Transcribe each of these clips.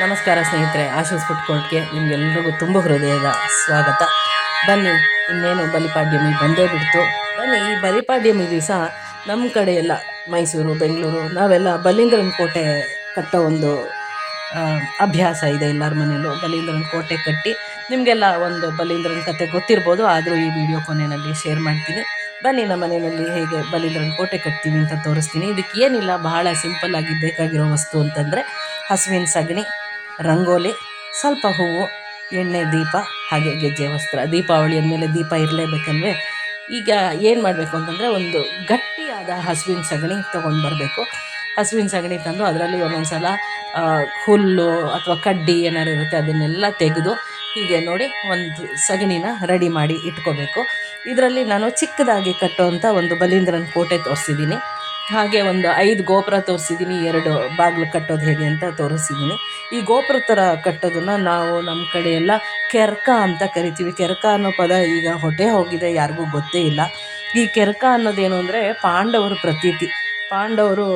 ನಮಸ್ಕಾರ ಸ್ನೇಹಿತರೆ, ಆಶೀಸ್ ಫುಡ್ ಕೋರ್ಟ್ಗೆ ನಿಮಗೆಲ್ರಿಗೂ ತುಂಬ ಹೃದಯದ ಸ್ವಾಗತ. ಬನ್ನಿ, ಇನ್ನೇನು ಬಲಿಪಾಡ್ಯಮಿ ಬಂದೇ ಬಿಡ್ತು. ಬನ್ನಿ, ಈ ಬಲಿಪಾಡ್ಯಮಿ ದಿವಸ ನಮ್ಮ ಕಡೆ ಎಲ್ಲ ಮೈಸೂರು, ಬೆಂಗಳೂರು, ನಾವೆಲ್ಲ ಬಲೀಂದ್ರನ ಕೋಟೆ ಕಟ್ಟೋ ಒಂದು ಅಭ್ಯಾಸ ಇದೆ ಎಲ್ಲರ ಮನೆಯಲ್ಲೂ. ಬಲೀಂದ್ರನ ಕೋಟೆ ಕಟ್ಟಿ ನಿಮಗೆಲ್ಲ ಒಂದು ಬಲೀಂದ್ರನ ಕತೆ ಗೊತ್ತಿರ್ಬೋದು. ಆದರೂ ಈ ವಿಡಿಯೋ ಕೊನೆಯಲ್ಲಿ ಶೇರ್ ಮಾಡ್ತೀನಿ. ಬನ್ನಿ, ನಮ್ಮ ಮನೆಯಲ್ಲಿ ಹೇಗೆ ಬಲೀಂದ್ರನ ಕೋಟೆ ಕಟ್ತೀವಿ ಅಂತ ತೋರಿಸ್ತೀನಿ. ಇದಕ್ಕೆ ಏನಿಲ್ಲ, ಬಹಳ ಸಿಂಪಲ್ ಆಗಿ ಬೇಕಾಗಿರೋ ವಸ್ತು ಅಂತಂದರೆ ಹಸುವಿನ ಸಗಣಿ. ರಂಗೋಲಿ, ಸ್ವಲ್ಪ ಹೂವು, ಎಣ್ಣೆ, ದೀಪ, ಹಾಗೆ ಗೆಜ್ಜೆ ವಸ್ತ್ರ, ದೀಪಾವಳಿ ಅಂದಮೇಲೆ ದೀಪ ಇರಲೇಬೇಕಂದ್ರೆ ಈಗ ಏನು ಮಾಡಬೇಕು ಅಂತಂದರೆ ಒಂದು ಗಟ್ಟಿಯಾದ ಹಸುವಿನ ಸಗಣಿ ತೊಗೊಂಡು ಬರಬೇಕು. ಹಸುವಿನ ಸಗಣಿ ತಂದು ಅದರಲ್ಲಿ ಒಂದೊಂದು ಸಲ ಹುಲ್ಲು ಅಥವಾ ಕಡ್ಡಿ ಏನಾದ್ರು ಇರುತ್ತೆ ಅದನ್ನೆಲ್ಲ ತೆಗೆದು ಹೀಗೆ ನೋಡಿ ಒಂದು ಸಗಣಿನ ರೆಡಿ ಮಾಡಿ ಇಟ್ಕೋಬೇಕು. ಇದರಲ್ಲಿ ನಾನು ಚಿಕ್ಕದಾಗಿ ಕಟ್ಟುವಂಥ ಒಂದು ಬಲೀಂದ್ರನ ಕೋಟೆ ತೋರಿಸಿದ್ದೀನಿ. ಹಾಗೆ ಒಂದು ಐದು ಗೋಪುರ ತೋರಿಸಿದ್ದೀನಿ, ಎರಡು ಬಾಗಿಲು ಕಟ್ಟೋದು ಹೇಗೆ ಅಂತ ತೋರಿಸಿದ್ದೀನಿ. ಈ ಗೋಪುರ ಥರ ಕಟ್ಟೋದನ್ನು ನಾವು ನಮ್ಮ ಕಡೆಯೆಲ್ಲ ಎಲ್ಲ ಕೆರ್ಕ ಅಂತ ಕರಿತೀವಿ. ಕೆರ್ಕ ಅನ್ನೋ ಪದ ಈಗ ಹೊಟ್ಟೆ ಹೋಗಿದೆ, ಯಾರಿಗೂ ಗೊತ್ತೇ ಇಲ್ಲ. ಈ ಕೆರ್ಕ ಅನ್ನೋದೇನು ಅಂದರೆ ಪಾಂಡವರು ಪ್ರತೀತಿ. ಪಾಂಡವರು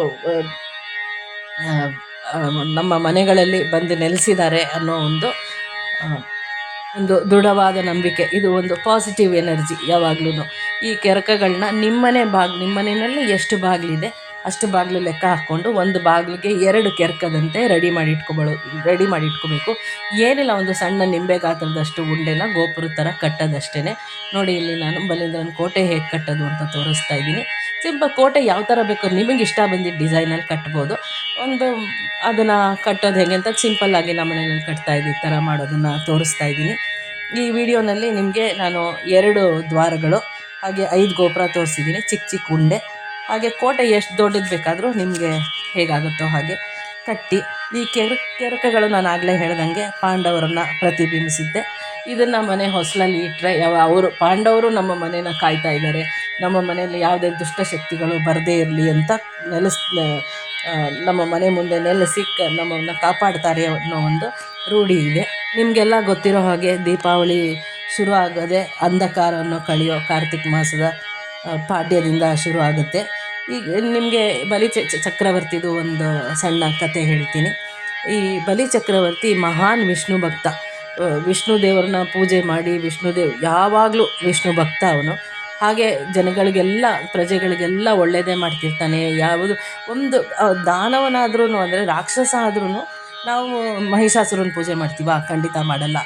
ನಮ್ಮ ಮನೆಗಳಲ್ಲಿ ಬಂದು ನೆಲೆಸಿದ್ದಾರೆ ಅನ್ನೋ ಒಂದು ಒಂದು ದೃಢವಾದ ನಂಬಿಕೆ, ಇದು ಒಂದು ಪಾಸಿಟಿವ್ ಎನರ್ಜಿ ಯಾವಾಗ್ಲೂ ಈ ಕೆರಕಗಳನ್ನ ನಿಮ್ಮನೆ ಬಾಗ್ ನಿಮ್ಮನೆಯಲ್ಲಿ ಎಷ್ಟು ಬಾಗಿಲಿದೆ ಅಷ್ಟು ಬಾಗಿಲು ಲೆಕ್ಕ ಹಾಕ್ಕೊಂಡು ಒಂದು ಬಾಗಿಲಿಗೆ ಎರಡು ಕೆರ್ಕದಂತೆ ರೆಡಿ ಮಾಡಿ ಇಟ್ಕೊಬಳು, ರೆಡಿ ಮಾಡಿ ಇಟ್ಕೋಬೇಕು. ಏನಿಲ್ಲ, ಒಂದು ಸಣ್ಣ ನಿಂಬೆ ಗಾತ್ರದಷ್ಟು ಉಂಡೆನ ಗೋಪುರದ ಥರ ಕಟ್ಟೋದಷ್ಟೇ ನೋಡಿ, ಇಲ್ಲಿ ನಾನು ಬಲೀಂದ್ರನ ಕೋಟೆ ಹೇಗೆ ಕಟ್ಟೋದು ಅಂತ ತೋರಿಸ್ತಾ ಇದ್ದೀನಿ. ಸಿಂಪಲ್ ಕೋಟೆ ಯಾವ ಥರ ಬೇಕು, ನಿಮಗೆ ಇಷ್ಟ ಬಂದಿದ್ದ ಡಿಸೈನಲ್ಲಿ ಕಟ್ಬೋದು. ಒಂದು ಅದನ್ನು ಕಟ್ಟೋದು ಹೇಗೆ ಅಂತ ಸಿಂಪಲ್ಲಾಗಿ ನಮ್ಮ ಮನೆಯಲ್ಲಿ ಕಟ್ತಾ ಇದ್ದೀವಿ ಥರ ಮಾಡೋದನ್ನು ತೋರಿಸ್ತಾ ಇದ್ದೀನಿ. ಈ ವಿಡಿಯೋನಲ್ಲಿ ನಿಮಗೆ ನಾನು ಎರಡು ದ್ವಾರಗಳು, ಹಾಗೆ ಐದು ಗೋಪುರ ತೋರಿಸಿದ್ದೀನಿ. ಚಿಕ್ಕ ಚಿಕ್ಕ ಉಂಡೆ ಹಾಗೆ ಕೋಟೆ ಎಷ್ಟು ದೊಡ್ಡದು ಬೇಕಾದರೂ ನಿಮಗೆ ಹೇಗಾಗುತ್ತೋ ಹಾಗೆ ಕಟ್ಟಿ. ಈ ಕೆರ, ಕೆರಕಗಳು ನಾನು ಆಗಲೇ ಹೇಳ್ದಂಗೆ ಪಾಂಡವರನ್ನು ಪ್ರತಿಬಿಂಬಿಸಿದ್ದೆ. ಇದನ್ನು ಮನೆ ಹೊಸಲಲ್ಲಿ ಇಟ್ಟರೆ ಯಾವ, ಅವರು, ಪಾಂಡವರು ನಮ್ಮ ಮನೇನ ಕಾಯ್ತಾ ಇದ್ದಾರೆ ನಮ್ಮ ಮನೆಯಲ್ಲಿ ಯಾವುದೇ ದುಷ್ಟಶಕ್ತಿಗಳು ಬರದೇ ಇರಲಿ ಅಂತ ನೆಲೆಸ್ ನಮ್ಮ ಮನೆ ಮುಂದೆ ನೆಲೆಸಿ ನಮ್ಮನ್ನು ಕಾಪಾಡ್ತಾರೆ ಅನ್ನೋ ಒಂದು ರೂಢಿ ಇದೆ. ನಿಮಗೆಲ್ಲ ಗೊತ್ತಿರೋ ಹಾಗೆ ದೀಪಾವಳಿ ಶುರು ಆಗೋದೇ ಅಂಧಕಾರವನ್ನು ಕಳೆಯೋ ಕಾರ್ತಿಕ್ ಮಾಸದ ಪಾಡ್ಯದಿಂದ ಶುರು ಆಗುತ್ತೆ. ಈಗ ನಿಮಗೆ ಬಲಿ ಚಕ್ರವರ್ತಿದು ಒಂದು ಸಣ್ಣ ಕತೆ ಹೇಳ್ತೀನಿ. ಈ ಬಲಿ ಚಕ್ರವರ್ತಿ ಮಹಾನ್ ವಿಷ್ಣು ಭಕ್ತ. ವಿಷ್ಣು ದೇವರನ್ನ ಪೂಜೆ ಮಾಡಿ ವಿಷ್ಣು ದೇವ್ ಯಾವಾಗಲೂ ವಿಷ್ಣು ಭಕ್ತ ಅವನು. ಹಾಗೆ ಜನಗಳಿಗೆಲ್ಲ, ಪ್ರಜೆಗಳಿಗೆಲ್ಲ ಒಳ್ಳೆಯದೇ ಮಾಡ್ತಿರ್ತಾನೆ. ಯಾವುದು ಒಂದು ದಾನವನಾದ್ರೂ ಅಂದರೆ ರಾಕ್ಷಸ ಆದ್ರೂ ನಾವು ಮಹಿಷಾಸುರನ ಪೂಜೆ ಮಾಡ್ತೀವ, ಖಂಡಿತ ಮಾಡಲ್ಲ.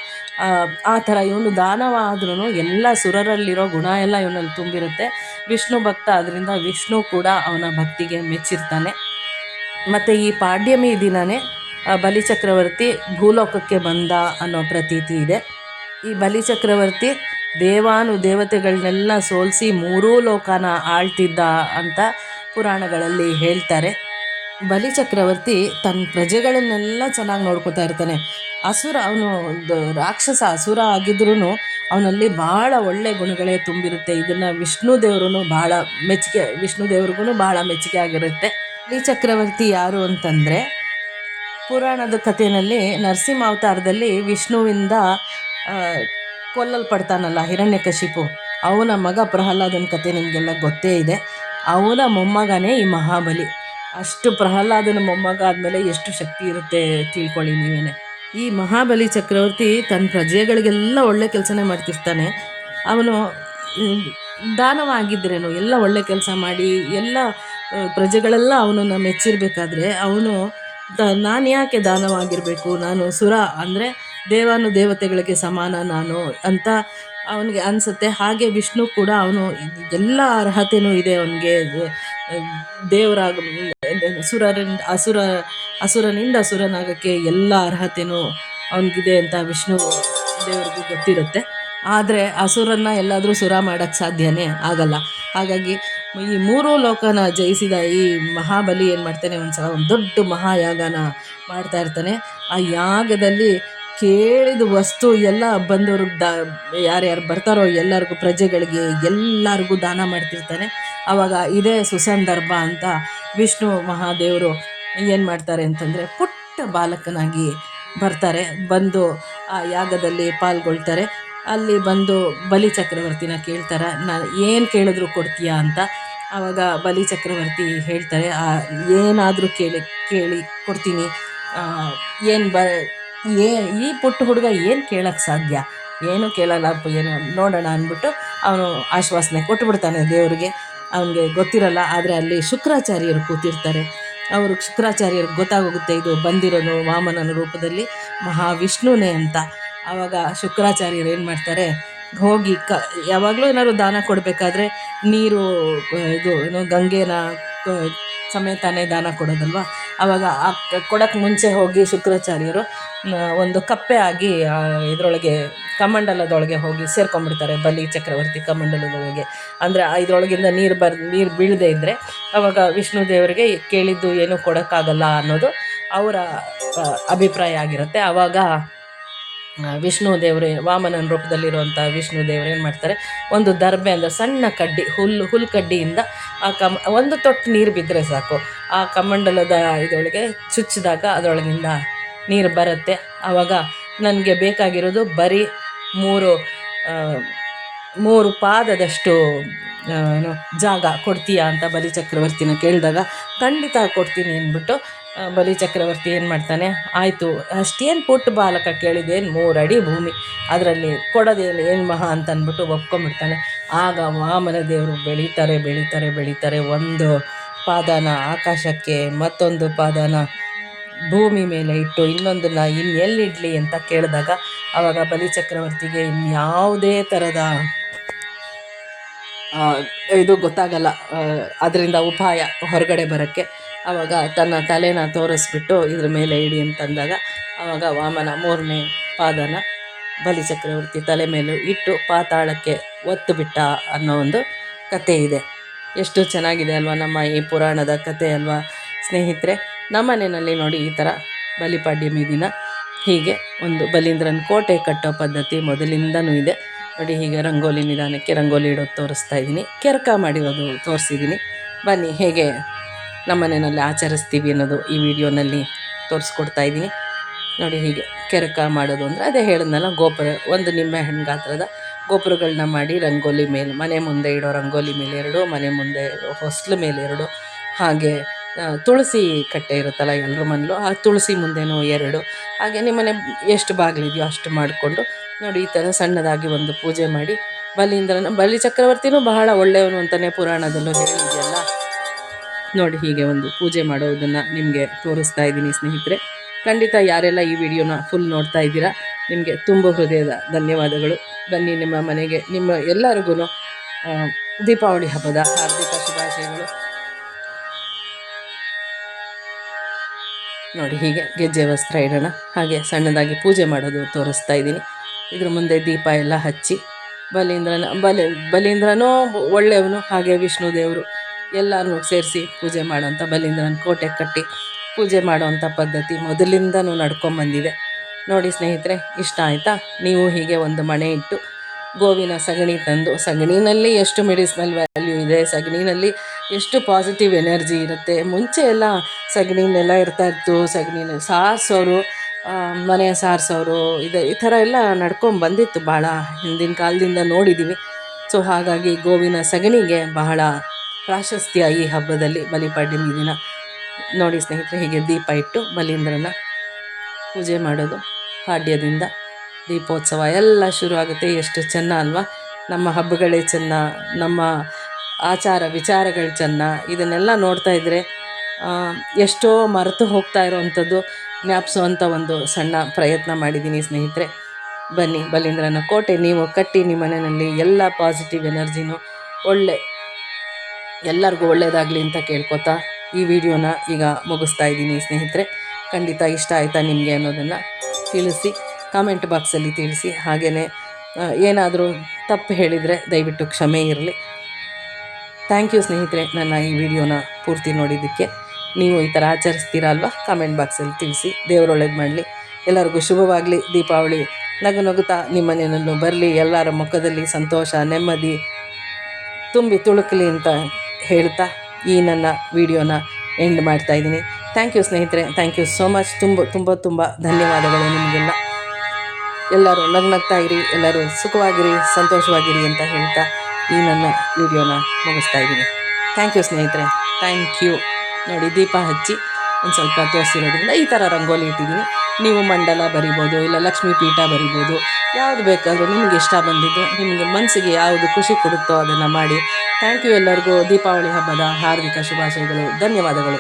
ಆ ಥರ ಇವನು ದಾನವ ಆದ್ರೂ ಎಲ್ಲ ಸುರರಲ್ಲಿರೋ ಗುಣ ಎಲ್ಲ ಇವನಲ್ಲಿ ತುಂಬಿರುತ್ತೆ. ವಿಷ್ಣು ಭಕ್ತ ಆದ್ದರಿಂದ ವಿಷ್ಣು ಕೂಡ ಅವನ ಭಕ್ತಿಗೆ ಮೆಚ್ಚಿರ್ತಾನೆ. ಮತ್ತು ಈ ಪಾಡ್ಯಮಿ ದಿನವೇ ಬಲಿಚಕ್ರವರ್ತಿ ಬಲಿ ಚಕ್ರವರ್ತಿ ಭೂಲೋಕಕ್ಕೆ ಬಂದ ಅನ್ನೋ ಪ್ರತೀತಿ ಇದೆ. ಈ ಬಲಿ ಚಕ್ರವರ್ತಿ ದೇವಾನು ದೇವತೆಗಳನ್ನೆಲ್ಲ ಸೋಲಿಸಿ ಮೂರೂ ಲೋಕನ ಆಳ್ತಿದ್ದ ಅಂತ ಪುರಾಣಗಳಲ್ಲಿ ಹೇಳ್ತಾರೆ. ಬಲಿ ಚಕ್ರವರ್ತಿ ತನ್ನ ಪ್ರಜೆಗಳನ್ನೆಲ್ಲ ಚೆನ್ನಾಗಿ ನೋಡ್ಕೋತಾ ಇರ್ತಾನೆ. ಅಸುರ ಅವನು ಒಂದು ರಾಕ್ಷಸ ಅಸುರ ಆಗಿದ್ರೂ ಅವನಲ್ಲಿ ಭಾಳ ಒಳ್ಳೆ ಗುಣಗಳೇ ತುಂಬಿರುತ್ತೆ. ಇದನ್ನು ವಿಷ್ಣು ದೇವರು ಭಾಳ ಮೆಚ್ಚುಗೆ, ವಿಷ್ಣು ದೇವ್ರಿಗೂ ಭಾಳ ಮೆಚ್ಚುಗೆ ಆಗಿರುತ್ತೆ. ಬಲಿ ಚಕ್ರವರ್ತಿ ಯಾರು ಅಂತಂದರೆ ಪುರಾಣದ ಕಥೆಯಲ್ಲಿ ನರಸಿಂಹಾವತಾರದಲ್ಲಿ ವಿಷ್ಣುವಿಂದ ಕೊಲ್ಲಲ್ಪಡ್ತಾನಲ್ಲ ಹಿರಣ್ಯಕಶಿಪು. ಅವನ ಮಗ ಪ್ರಹ್ಲಾದನ ಕತೆ ನಿಮಗೆಲ್ಲ ಗೊತ್ತೇ ಇದೆ. ಅವನ ಮೊಮ್ಮಗನೇ ಈ ಮಹಾಬಲಿ. ಅಷ್ಟು ಪ್ರಹ್ಲಾದನ ಮೊಮ್ಮಗ ಆದಮೇಲೆ ಎಷ್ಟು ಶಕ್ತಿ ಇರುತ್ತೆ ತಿಳ್ಕೊಳ್ಳಿ ನೀವೇನೆ. ಈ ಮಹಾಬಲಿ ಚಕ್ರವರ್ತಿ ತನ್ನ ಪ್ರಜೆಗಳಿಗೆಲ್ಲ ಒಳ್ಳೆ ಕೆಲಸನೇ ಮಾಡ್ತಿರ್ತಾನೆ. ಅವನು ದಾನವಾಗಿದ್ದರೇನು ಎಲ್ಲ ಒಳ್ಳೆ ಕೆಲಸ ಮಾಡಿ, ಎಲ್ಲ ಪ್ರಜೆಗಳೆಲ್ಲ ಅವನನ್ನು ಮೆಚ್ಚಿರಬೇಕಾದ್ರೆ ಅವನು ದ, ನಾನು ಯಾಕೆ ದಾನವಾಗಿರಬೇಕು? ನಾನು ಸುರ ಅಂದರೆ ದೇವಾನು ದೇವತೆಗಳಿಗೆ ಸಮಾನ ನಾನು ಅಂತ ಅವನಿಗೆ ಅನಿಸುತ್ತೆ. ಹಾಗೆ ವಿಷ್ಣು ಕೂಡ ಅವನು, ಎಲ್ಲ ಅರ್ಹತೆಯೂ ಇದೆ ಅವನಿಗೆ. ದೇವರಾಗ ಸುರರಿಂದ ಅಸುರ, ಅಸುರನಿಂದ ಸುರನಾಗಕ್ಕೆ ಎಲ್ಲ ಅರ್ಹತೆಯೂ ಅವನಿಗಿದೆ ಅಂತ ವಿಷ್ಣು ದೇವರಿಗೂ ಗೊತ್ತಿರುತ್ತೆ. ಆದರೆ ಅಸುರನ್ನ ಎಲ್ಲಾದರೂ ಸುರ ಮಾಡೋಕ್ಕೆ ಸಾಧ್ಯನೇ ಆಗಲ್ಲ. ಹಾಗಾಗಿ ಈ ಮೂರೂ ಲೋಕನ ಜಯಿಸಿದ ಈ ಮಹಾಬಲಿ ಏನು ಮಾಡ್ತಾನೆ ಒಂದು ಸಲ ಒಂದು ದೊಡ್ಡ ಮಹಾಯಾಗನ ಮಾಡ್ತಾ ಇರ್ತಾನೆ. ಆ ಯಾಗದಲ್ಲಿ ಕೇಳಿದ ವಸ್ತು ಎಲ್ಲ ಬಂದವ್ರಿಗೆ ದಾ ಯಾರ್ಯಾರು ಬರ್ತಾರೋ ಎಲ್ಲರಿಗೂ ಪ್ರಜೆಗಳಿಗೆ ಎಲ್ಲರಿಗೂ ದಾನ ಮಾಡ್ತಿರ್ತಾನೆ ಆವಾಗ ಇದೇ ಸುಸಂದರ್ಭ ಅಂತ ವಿಷ್ಣು ಮಹಾದೇವರು ಏನು ಮಾಡ್ತಾರೆ ಅಂತಂದರೆ ಪುಟ್ಟ ಬಾಲಕನಾಗಿ ಬರ್ತಾರೆ. ಬಂದು ಆ ಯಾಗದಲ್ಲಿ ಪಾಲ್ಗೊಳ್ತಾರೆ. ಅಲ್ಲಿ ಬಂದು ಬಲಿ ಚಕ್ರವರ್ತಿನ ಕೇಳ್ತಾರೆ. ನಾನು ಏನು ಕೇಳಿದ್ರು ಕೊಡ್ತೀಯಾ ಅಂತ. ಆವಾಗ ಬಲಿ ಚಕ್ರವರ್ತಿ ಹೇಳ್ತಾರೆ ಏನಾದರೂ ಕೇಳಿ ಕೇಳಿ ಕೊಡ್ತೀನಿ. ಏನು ಬ ಏ, ಈ ಪುಟ್ಟ ಹುಡುಗ ಏನು ಕೇಳೋಕ್ಕೆ ಸಾಧ್ಯ? ಏನು ಕೇಳಲ್ಲ ಏನು ನೋಡೋಣ ಅಂದ್ಬಿಟ್ಟು ಅವನು ಆಶ್ವಾಸನೆ ಕೊಟ್ಬಿಡ್ತಾನೆ ದೇವರಿಗೆ. ಅವನಿಗೆ ಗೊತ್ತಿರಲ್ಲ, ಆದರೆ ಅಲ್ಲಿ ಶುಕ್ರಾಚಾರ್ಯರು ಕೂತಿರ್ತಾರೆ. ಅವರು ಶುಕ್ರಾಚಾರ್ಯರಿಗೆ ಗೊತ್ತಾಗೋಗುತ್ತೆ, ಇದು ಬಂದಿರೋನು ವಾಮನನ ರೂಪದಲ್ಲಿ, ಮಹಾವಿಷ್ಣುನೇ ಅಂತ. ಆವಾಗ ಶುಕ್ರಾಚಾರ್ಯರು ಏನು ಮಾಡ್ತಾರೆ, ಹೋಗಿ ಕ, ಯಾವಾಗಲೂ ಏನಾದ್ರು ದಾನ ಕೊಡಬೇಕಾದ್ರೆ ನೀರು, ಇದು, ಏನು ಗಂಗೆನ ಸಮೇತನೇ ದಾನ ಕೊಡೋದಲ್ವ? ಆವಾಗ ಆ ಕೊಡಕ್ಕೆ ಮುಂಚೆ ಹೋಗಿ ಶುಕ್ರಾಚಾರ್ಯರು ಒಂದು ಕಪ್ಪೆ ಆಗಿ ಇದರೊಳಗೆ ಕಮಂಡಲದೊಳಗೆ ಹೋಗಿ ಸೇರ್ಕೊಂಡ್ಬಿಡ್ತಾರೆ ಬಲಿ ಚಕ್ರವರ್ತಿ ಕಮಂಡಲದೊಳಗೆ. ಅಂದರೆ ಇದರೊಳಗಿಂದ ನೀರು ಬರ್, ನೀರು ಬೀಳದೆ ಇದ್ದರೆ ಆವಾಗ ವಿಷ್ಣು ದೇವರಿಗೆ ಕೇಳಿದ್ದು ಏನೂ ಕೊಡೋಕ್ಕಾಗಲ್ಲ ಅನ್ನೋದು ಅವರ ಅಭಿಪ್ರಾಯ ಆಗಿರುತ್ತೆ. ಆವಾಗ ವಿಷ್ಣು ದೇವರು ವಾಮನನ ರೂಪದಲ್ಲಿರುವಂಥ ವಿಷ್ಣು ದೇವರು ಏನು ಮಾಡ್ತಾರೆ? ಒಂದು ದರ್ಬೆ ಅಂದರೆ ಸಣ್ಣ ಕಡ್ಡಿ ಹುಲ್ಲು ಹುಲ್ಲು ಕಡ್ಡಿಯಿಂದ ಆ ಕಮ್ ಒಂದು ತೊಟ್ಟು ನೀರು ಬಿದ್ದರೆ ಸಾಕು. ಆ ಕಮಂಡಲದ ಇದರೊಳಗೆ ಚುಚ್ಚಿದಾಗ ಅದರೊಳಗಿಂದ ನೀರು ಬರುತ್ತೆ. ಆವಾಗ ನನಗೆ ಬೇಕಾಗಿರೋದು ಬರೀ ಮೂರು ಮೂರು ಪಾದದಷ್ಟು ಏನು ಜಾಗ ಕೊಡ್ತೀಯಾ ಅಂತ ಬಲಿ ಚಕ್ರವರ್ತಿನ ಕೇಳಿದಾಗ ಖಂಡಿತ ಕೊಡ್ತೀನಿ ಅಂದ್ಬಿಟ್ಟು ಬಲಿ ಚಕ್ರವರ್ತಿ ಏನು ಮಾಡ್ತಾನೆ? ಆಯಿತು, ಅಷ್ಟೇನು ಪುಟ್ಟ ಬಾಲಕ ಕೇಳಿದೇನು ಮೂರು ಅಡಿ ಭೂಮಿ. ಅದರಲ್ಲಿ ಕೊಡೋದೇನು ಏನು ಮಹಾ ಅಂತ ಅಂದ್ಬಿಟ್ಟು ಒಪ್ಕೊಂಡ್ಬಿಡ್ತಾನೆ. ಆಗ ವಾಮನ ದೇವರು ಬೆಳೀತಾರೆ ಬೆಳೀತಾರೆ ಬೆಳೀತಾರೆ. ಒಂದು ಪಾದನ ಆಕಾಶಕ್ಕೆ, ಮತ್ತೊಂದು ಪಾದನ ಭೂಮಿ ಮೇಲೆ ಇಟ್ಟು ಇನ್ನೊಂದನ್ನ ಇನ್ನೆಲ್ಲಿಡಲಿ ಅಂತ ಕೇಳಿದಾಗ ಆವಾಗ ಬಲಿ ಚಕ್ರವರ್ತಿಗೆ ಇನ್ಯಾವುದೇ ಥರದ ಇದು ಗೊತ್ತಾಗಲ್ಲ. ಅದರಿಂದ ಉಪಾಯ ಹೊರಗಡೆ ಬರೋಕ್ಕೆ ಆವಾಗ ತನ್ನ ತಲೆನ ತೋರಿಸ್ಬಿಟ್ಟು ಇದ್ರ ಮೇಲೆ ಇಡಿ ಅಂತಂದಾಗ ಆವಾಗ ವಾಮನ ಮೂರನೇ ಪಾದನ ಬಲಿ ಚಕ್ರವರ್ತಿ ತಲೆ ಮೇಲೂ ಇಟ್ಟು ಪಾತಾಳಕ್ಕೆ ಒತ್ತು ಬಿಟ್ಟ ಅನ್ನೋ ಒಂದು ಕತೆ ಇದೆ. ಎಷ್ಟು ಚೆನ್ನಾಗಿದೆ ಅಲ್ವಾ ನಮ್ಮ ಈ ಪುರಾಣದ ಕತೆ ಅಲ್ವಾ ಸ್ನೇಹಿತರೆ? ನಮ್ಮನೆಯಲ್ಲಿ ನೋಡಿ ಈ ಥರ ಬಲಿಪಾಡ್ಯಮಿ ದಿನ ಹೀಗೆ ಒಂದು ಬಲೀಂದ್ರನ ಕೋಟೆ ಕಟ್ಟೋ ಪದ್ಧತಿ ಮೊದಲಿಂದನೂ ಇದೆ. ನೋಡಿ ಹೀಗೆ ರಂಗೋಲಿ ನಿಧಾನಕ್ಕೆ ರಂಗೋಲಿ ಇಡೋದು ತೋರಿಸ್ತಾ ಇದ್ದೀನಿ. ಕೆರಕ ಮಾಡಿರೋದು ತೋರಿಸಿದ್ದೀನಿ. ಬನ್ನಿ ಹೇಗೆ ನಮ್ಮನೆಯಲ್ಲಿ ಆಚರಿಸ್ತೀವಿ ಅನ್ನೋದು ಈ ವಿಡಿಯೋನಲ್ಲಿ ತೋರಿಸ್ಕೊಡ್ತಾ ಇದ್ದೀನಿ. ನೋಡಿ ಹೀಗೆ ಕೆರಕ ಮಾಡೋದು ಅಂದರೆ ಅದೇ ಹೇಳಿದ್ನಲ್ಲ, ಗೋಪುರ, ಒಂದು ನಿಂಬೆ ಹಣ್ಣು ಗಾತ್ರದ ಗೋಪುರಗಳನ್ನ ಮಾಡಿ ರಂಗೋಲಿ ಮೇಲೆ, ಮನೆ ಮುಂದೆ ಇಡೋ ರಂಗೋಲಿ ಮೇಲೆ ಎರಡು, ಮನೆ ಮುಂದೆ ಹೊಸ್ಲು ಮೇಲೆ ಎರಡು, ಹಾಗೆ ತುಳಸಿ ಕಟ್ಟೆ ಇರುತ್ತಲ್ಲ ಎಲ್ಲರ ಮನೇಲೂ, ಆ ತುಳಸಿ ಮುಂದೆನೂ ಎರಡು, ಹಾಗೆ ನಿಮ್ಮನೆ ಎಷ್ಟು ಬಾಗಿಲಿದೆಯೋ ಅಷ್ಟು ಮಾಡಿಕೊಂಡು, ನೋಡಿ ಈ ಥರ ಸಣ್ಣದಾಗಿ ಒಂದು ಪೂಜೆ ಮಾಡಿ ಬಲೀಂದ್ರನ ಬಲಿ ಚಕ್ರವರ್ತಿನೂ ಬಹಳ ಒಳ್ಳೆಯವನು ಅಂತಲೇ ಪುರಾಣದಲ್ಲೂ ಹೇಳಿದೆಯಲ್ಲ. ನೋಡಿ ಹೀಗೆ ಒಂದು ಪೂಜೆ ಮಾಡೋದನ್ನು ನಿಮಗೆ ತೋರಿಸ್ತಾ ಇದ್ದೀನಿ ಸ್ನೇಹಿತರೆ. ಖಂಡಿತ ಯಾರೆಲ್ಲ ಈ ವಿಡಿಯೋನ ಫುಲ್ ನೋಡ್ತಾ ಇದ್ದೀರಾ, ನಿಮಗೆ ತುಂಬ ಹೃದಯದ ಧನ್ಯವಾದಗಳು. ಬನ್ನಿ ನಿಮ್ಮ ಮನೆಗೆ, ನಿಮ್ಮ ಎಲ್ಲರಿಗೂ ದೀಪಾವಳಿ ಹಬ್ಬದ ಹಾರ್ದಿಕ ಶುಭಾಶಯಗಳು. ನೋಡಿ ಹೀಗೆ ಗೆಜ್ಜೆ ವಸ್ತ್ರ ಇಡೋಣ, ಹಾಗೆ ಸಣ್ಣದಾಗಿ ಪೂಜೆ ಮಾಡೋದು ತೋರಿಸ್ತಾ ಇದ್ದೀನಿ. ಇದ್ರ ಮುಂದೆ ದೀಪ ಎಲ್ಲ ಹಚ್ಚಿ, ಬಲೀಂದ್ರನ, ಬಲಿ, ಬಲೀಂದ್ರನೂ, ಒಳ್ಳೆಯವನು, ಹಾಗೆ ವಿಷ್ಣು ದೇವರು ಎಲ್ಲರನ್ನೂ ಸೇರಿಸಿ ಪೂಜೆ ಮಾಡೋಂಥ ಬಲೀಂದ್ರನ ಕೋಟೆ ಕಟ್ಟಿ ಪೂಜೆ ಮಾಡೋವಂಥ ಪದ್ಧತಿ ಮೊದಲಿಂದನೂ ನಡ್ಕೊಂಬಂದಿದೆ ನೋಡಿ ಸ್ನೇಹಿತರೆ, ಇಷ್ಟ ಆಯಿತಾ? ನೀವು ಹೀಗೆ ಒಂದು ಮಣೆ ಇಟ್ಟು ಗೋವಿನ ಸಗಣಿ ತಂದು, ಸಗಣಿನಲ್ಲಿ ಎಷ್ಟು ಮೆಡಿಸಿನಲ್ ವ್ಯಾಲ್ಯೂ ಇದೆ, ಸಗಣಿನಲ್ಲಿ ಎಷ್ಟು ಪಾಸಿಟಿವ್ ಎನರ್ಜಿ ಇರುತ್ತೆ, ಮುಂಚೆ ಎಲ್ಲ ಸಗಣಿನೆಲ್ಲ ಇರ್ತಾ ಇತ್ತು, ಸಗಣಿನ ಸಾರಿಸೋರು ಮನೆ ಸಾರಿಸೋರು, ಇದೆ, ಈ ಥರ ಎಲ್ಲ ನಡ್ಕೊಂಡು ಬಂದಿತ್ತು. ಭಾಳ ಹಿಂದಿನ ಕಾಲದಿಂದ ನೋಡಿದ್ದೀವಿ ಸೊ, ಹಾಗಾಗಿ ಗೋವಿನ ಸಗಣಿಗೆ ಬಹಳ ಪ್ರಾಶಸ್ತ್ಯ ಈ ಹಬ್ಬದಲ್ಲಿ ಬಲಿಪಾಡ್ಯಮಿ ದಿನ. ನೋಡಿ ಸ್ನೇಹಿತರೆ, ಹೀಗೆ ದೀಪ ಇಟ್ಟು ಬಲೀಂದ್ರನ ಪೂಜೆ ಮಾಡೋದು ಪಾಡ್ಯದಿಂದ ದೀಪೋತ್ಸವ ಎಲ್ಲ ಶುರು ಆಗುತ್ತೆ ಎಷ್ಟು ಚೆನ್ನ ಅಲ್ವಾ? ನಮ್ಮ ಹಬ್ಬಗಳೇ ಚೆನ್ನ, ನಮ್ಮ ಆಚಾರ ವಿಚಾರಗಳು ಚೆನ್ನ. ಇದನ್ನೆಲ್ಲ ನೋಡ್ತಾ ಇದ್ದರೆ ಎಷ್ಟೋ ಮರೆತು ಹೋಗ್ತಾ ಇರೋವಂಥದ್ದು ಜ್ಞಾಪಿಸುವಂಥ ಒಂದು ಸಣ್ಣ ಪ್ರಯತ್ನ ಮಾಡಿದ್ದೀನಿ ಸ್ನೇಹಿತರೆ. ಬನ್ನಿ ಬಲೀಂದ್ರನ ಕೋಟೆ ನೀವು ಕಟ್ಟಿ ನಿಮ್ಮ ಮನೆಯಲ್ಲಿ ಎಲ್ಲ ಪಾಸಿಟಿವ್ ಎನರ್ಜಿನೂ ಒಳ್ಳೆ ಎಲ್ಲರಿಗೂ ಒಳ್ಳೆಯದಾಗಲಿ ಅಂತ ಕೇಳ್ಕೊತಾ ಈ ವಿಡಿಯೋನ ಈಗ ಮುಗಿಸ್ತಾ ಇದ್ದೀನಿ ಸ್ನೇಹಿತರೆ. ಖಂಡಿತ ಇಷ್ಟ ಆಯಿತಾ ನಿಮಗೆ ಅನ್ನೋದನ್ನು ತಿಳಿಸಿ ಕಾಮೆಂಟ್ ಬಾಕ್ಸಲ್ಲಿ ತಿಳಿಸಿ. ಹಾಗೆಯೇ ಏನಾದರೂ ತಪ್ಪು ಹೇಳಿದರೆ ದಯವಿಟ್ಟು ಕ್ಷಮೆ ಇರಲಿ. ಥ್ಯಾಂಕ್ ಯು ಸ್ನೇಹಿತರೆ ನನ್ನ ಈ ವಿಡಿಯೋನ ಪೂರ್ತಿ ನೋಡಿದ್ದಕ್ಕೆ. ನೀವು ಈ ಥರ ಆಚರಿಸ್ತೀರಾ ಅಲ್ವಾ? ಕಾಮೆಂಟ್ ಬಾಕ್ಸಲ್ಲಿ ತಿಳಿಸಿ. ದೇವರೊಳ್ಳೇದು ಮಾಡಲಿ. ಎಲ್ಲರಿಗೂ ಶುಭವಾಗಲಿ. ದೀಪಾವಳಿ ನಗು ನಗುತ್ತಾ ನಿಮ್ಮ ಮನೆಯಲ್ಲೂ ಬರಲಿ. ಎಲ್ಲರ ಮುಖದಲ್ಲಿ ಸಂತೋಷ, ನೆಮ್ಮದಿ, ತುಂಬಿ ತುಳುಕಲಿ ಅಂತ ಹೇಳ್ತಾ ಈ ನನ್ನ ವಿಡಿಯೋನ ಎಂಡ್ ಮಾಡ್ತಾ ಇದ್ದೀನಿ. ಥ್ಯಾಂಕ್ ಯು ಸ್ನೇಹಿತರೆ ಥ್ಯಾಂಕ್ ಯು ಸೋ ಮಚ್ ತುಂಬ ತುಂಬ ತುಂಬ ಧನ್ಯವಾದಗಳು ನಿಮಗೆಲ್ಲ. ಎಲ್ಲರೂ ನಗ್ನಗ್ತಾ ಇರಿ, ಎಲ್ಲರೂ ಸುಖವಾಗಿರಿ, ಸಂತೋಷವಾಗಿರಿ ಅಂತ ಹೇಳ್ತಾ ಈ ನನ್ನ ವಿಡಿಯೋನ ಮುಗಿಸ್ತಾ ಇದ್ದೀನಿ. ಥ್ಯಾಂಕ್ ಯು ಸ್ನೇಹಿತರೆ ಥ್ಯಾಂಕ್ ಯು ನೋಡಿ, ದೀಪ ಹಚ್ಚಿ ಒಂದು ಸ್ವಲ್ಪ ತೋರಿಸಿರೋದ್ರಿಂದ ಈ ಥರ ರಂಗೋಲಿ ಇಟ್ಟಿದ್ದೀನಿ. ನೀವು ಮಂಡಲ ಬರಿಬೋದು, ಇಲ್ಲ ಲಕ್ಷ್ಮೀ ಪೀಠ ಬರಿಬೋದು, ಯಾವುದು ಬೇಕಾದರೂ ನಿಮಗೆ ಇಷ್ಟ ಬಂದಿದ್ದು, ನಿಮಗೆ ಮನಸ್ಸಿಗೆ ಯಾವುದು ಖುಷಿ ಕೊಡುತ್ತೋ ಅದನ್ನು ಮಾಡಿ ಥ್ಯಾಂಕ್ ಯು ಎಲ್ಲರಿಗೂ ದೀಪಾವಳಿ ಹಬ್ಬದ ಹಾರ್ದಿಕ ಶುಭಾಶಯಗಳು ಧನ್ಯವಾದಗಳು.